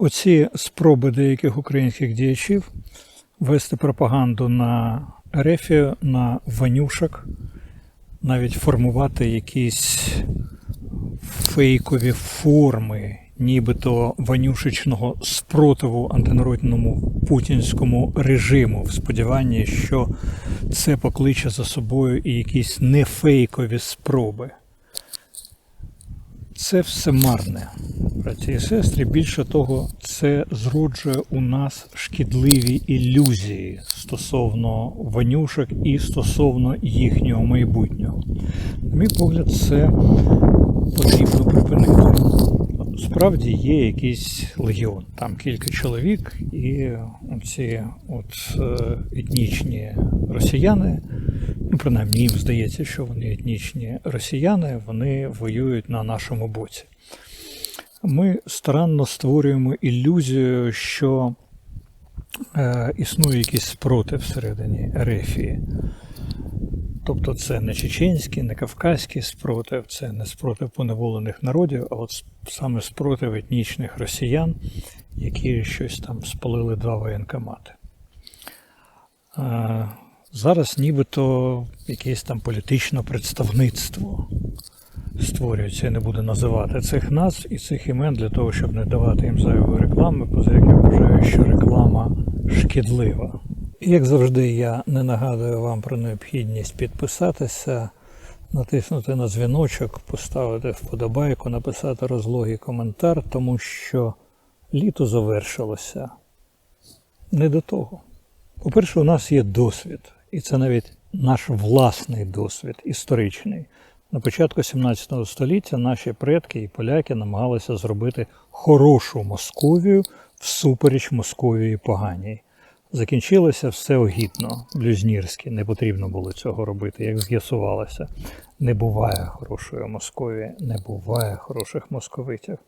Оці спроби деяких українських діячів вести пропаганду на Ерефію, на Ванюшок, навіть формувати якісь фейкові форми, нібито ванюшечного спротиву антинародному путінському режиму, в сподіванні, що це покличе за собою і якісь нефейкові спроби. Це все марне, браті і сестри. Більше того, це зроджує у нас шкідливі ілюзії стосовно ванюшок і стосовно їхнього майбутнього. На мій погляд, це потрібно припинити. Справді є якийсь легіон, там кілька чоловік, і ці от е, етнічні росіяни, принаймні їм здається, що вони етнічні росіяни, вони воюють на нашому боці. Ми старанно створюємо ілюзію, що е, існує якийсь спротив всередині Ерефії. Тобто це не чеченський, не кавказький спротив, це не спротив поневолених народів, а от саме спротив етнічних росіян, які щось там спалили два воєнкомати. А зараз нібито якесь там політичне представництво створюється, я не буду називати цих назв і цих імен для того, щоб не давати їм зайвої реклами, поза як я вважаю, що реклама шкідлива. Як завжди, я не нагадую вам про необхідність підписатися, натиснути на дзвіночок, поставити вподобайку, написати розлогий коментар, тому що літо завершилося не до того. По-перше, у нас є досвід, і це навіть наш власний досвід історичний. На початку 17 століття наші предки і поляки намагалися зробити хорошу Московію всупереч Московії поганій. Закінчилося все огідно, блюзнірськи, не потрібно було цього робити, як з'ясувалося. Не буває хорошої Московії, не буває хороших московитів.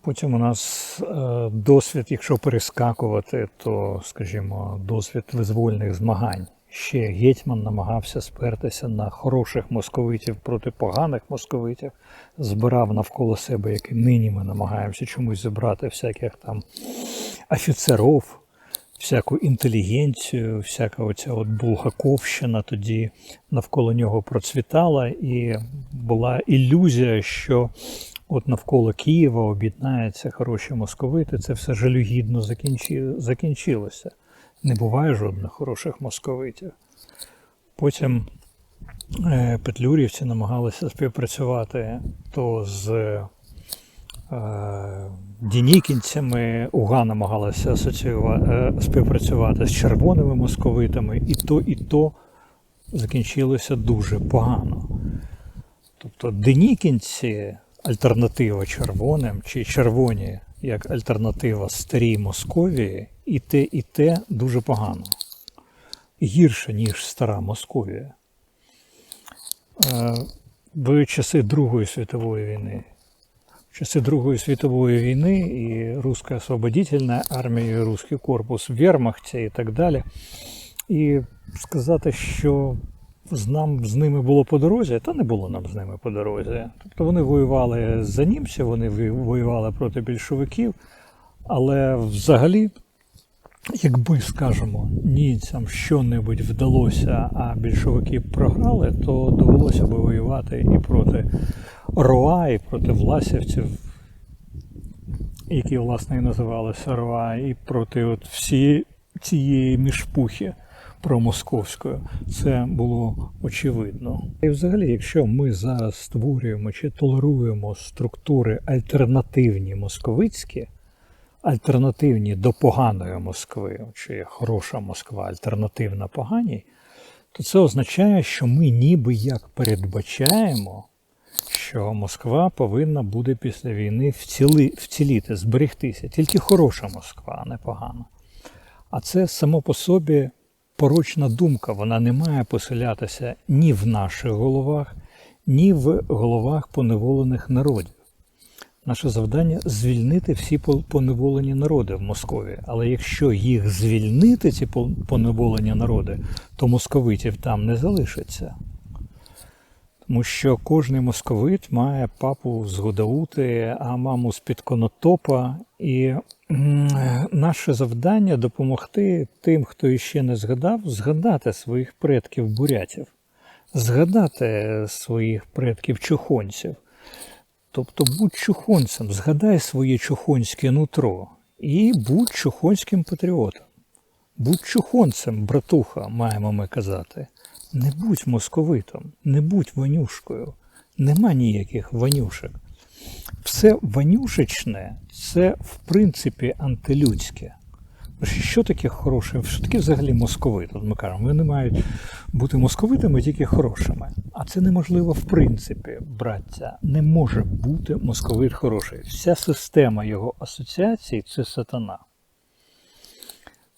Потім у нас е, досвід, якщо перескакувати, то, скажімо, досвід визвольних змагань. Ще гетьман намагався спертися на хороших московитів проти поганих московитів, збирав навколо себе, як і нині ми намагаємося чомусь зібрати всяких там офіцерів, всяку інтелігенцію, всяка оця от булгаковщина тоді навколо нього процвітала, і була ілюзія, що от навколо Києва об'єднаються хороші московити. Це все жалюгідно закінчи... закінчилося. Не буває жодних хороших московитів. Потім е, петлюрівці намагалися співпрацювати то з е, дінікінцями, Уга намагалася асоціювати, е, співпрацювати з червоними московитами, і то, і то закінчилося дуже погано. Тобто денікінці альтернатива червоним, чи червоні як альтернатива старій Московії, і те, і те дуже погано. Гірше, ніж стара Московія. Е, В часи Другої світової війни. В часи Другої світової війни і Руська освободительна армія, і Руський корпус в Вермахті і так далі. І сказати, що з нам з ними було по дорозі, та не було нам з ними по дорозі. Тобто вони воювали за німців, вони воювали проти більшовиків, але взагалі, якби, скажімо, німцям що-небудь вдалося, а більшовики програли, то довелося би воювати і проти Роа, і проти власівців, які, власне, і називалися Роа, і проти от всієї цієї мішпухи промосковською. Це було очевидно. І взагалі, якщо ми зараз створюємо чи толеруємо структури альтернативні московицькі, альтернативні до поганої Москви, чи хороша Москва, альтернативна поганій, то це означає, що ми ніби як передбачаємо, що Москва повинна буде після війни вціли, вціліти, зберегтися. Тільки хороша Москва, а не погана. А це само по собі порочна думка, вона не має поселятися ні в наших головах, ні в головах поневолених народів. Наше завдання звільнити всі поневолені народи в Москові. Але якщо їх звільнити, ці поневолені народи, то московитів там не залишиться. Тому що кожний московит має папу з Гудаути, а маму з під Конотопа. І наше завдання допомогти тим, хто іще не згадав, згадати своїх предків бурятів, згадати своїх предків чухонців. Тобто будь чухонцем, згадай своє чухонське нутро і будь чухонським патріотом. Будь чухонцем, братуха, маємо ми казати. Не будь московитом, не будь ванюшкою. Нема ніяких ванюшек. Все ванюшечне це в принципі антилюдське. Що таке хороше? Що таке взагалі московит? Ми кажемо, вони мають бути московитами тільки хорошими. А це неможливо в принципі, браття. Не може бути московит хороший. Вся система його асоціацій це сатана.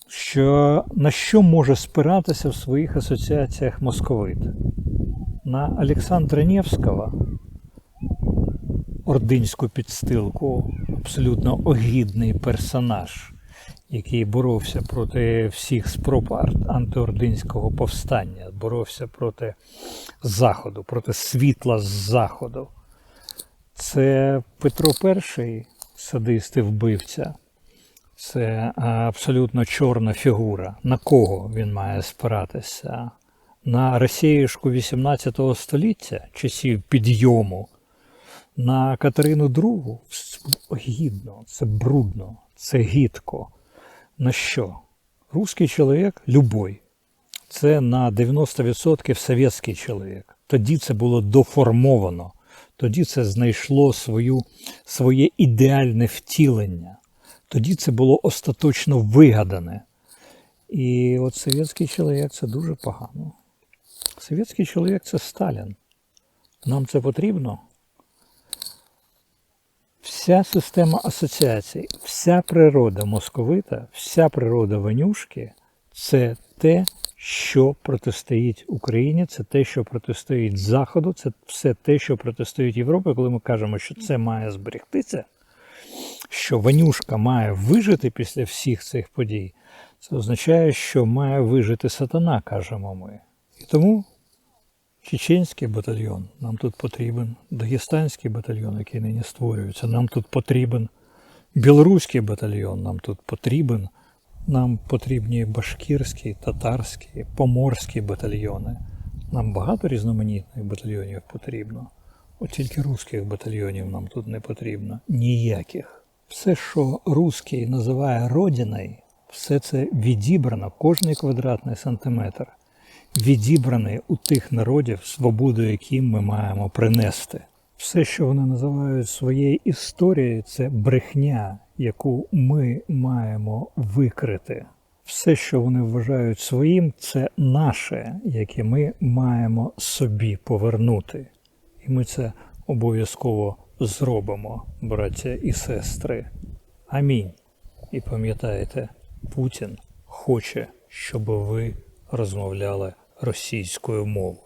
Що, на що може спиратися в своїх асоціаціях московит? На Олександра Невського, ординську підстилку, абсолютно огідний персонаж, який боровся проти всіх спроб антиординського повстання, боровся проти Заходу, проти світла з Заходу. Це Петро І, садист і вбивця. Це абсолютно чорна фігура. На кого він має спиратися? На Росіюшку 18 століття, часів підйому, на Катерину II? Гідно, це брудно, це гідко. На що? Русський чоловік любой. Це на 90% совєтський чоловік. Тоді це було доформовано. Тоді це знайшло свою, своє ідеальне втілення. Тоді це було остаточно вигадане. І от совєтський чоловік це дуже погано. Совєтський чоловік це Сталін. Нам це потрібно. Вся система асоціацій, вся природа московита, вся природа Ванюшки це те, що протистоїть Україні, це те, що протистоїть Заходу, це все те, що протистоїть Європі. Коли ми кажемо, що це має зберегтися, що Ванюшка має вижити після всіх цих подій, це означає, що має вижити сатана, кажемо ми. І тому чеченський батальйон нам тут потрібен, дагестанський батальйон, який нині створюється, нам тут потрібен, білоруський батальйон нам тут потрібен, нам потрібні башкірські, татарські, поморські батальйони. Нам багато різноманітних батальйонів потрібно. От тільки русських батальйонів нам тут не потрібно. Ніяких. Все, що русський називає родиною, все це відібрано, кожний квадратний сантиметр відібраний у тих народів, свободу яким ми маємо принести. Все, що вони називають своєю історією, це брехня, яку ми маємо викрити. Все, що вони вважають своїм, це наше, яке ми маємо собі повернути. І ми це обов'язково зробимо, браття і сестри. Амінь. І пам'ятайте, Путін хоче, щоб ви розмовляли російською мовою.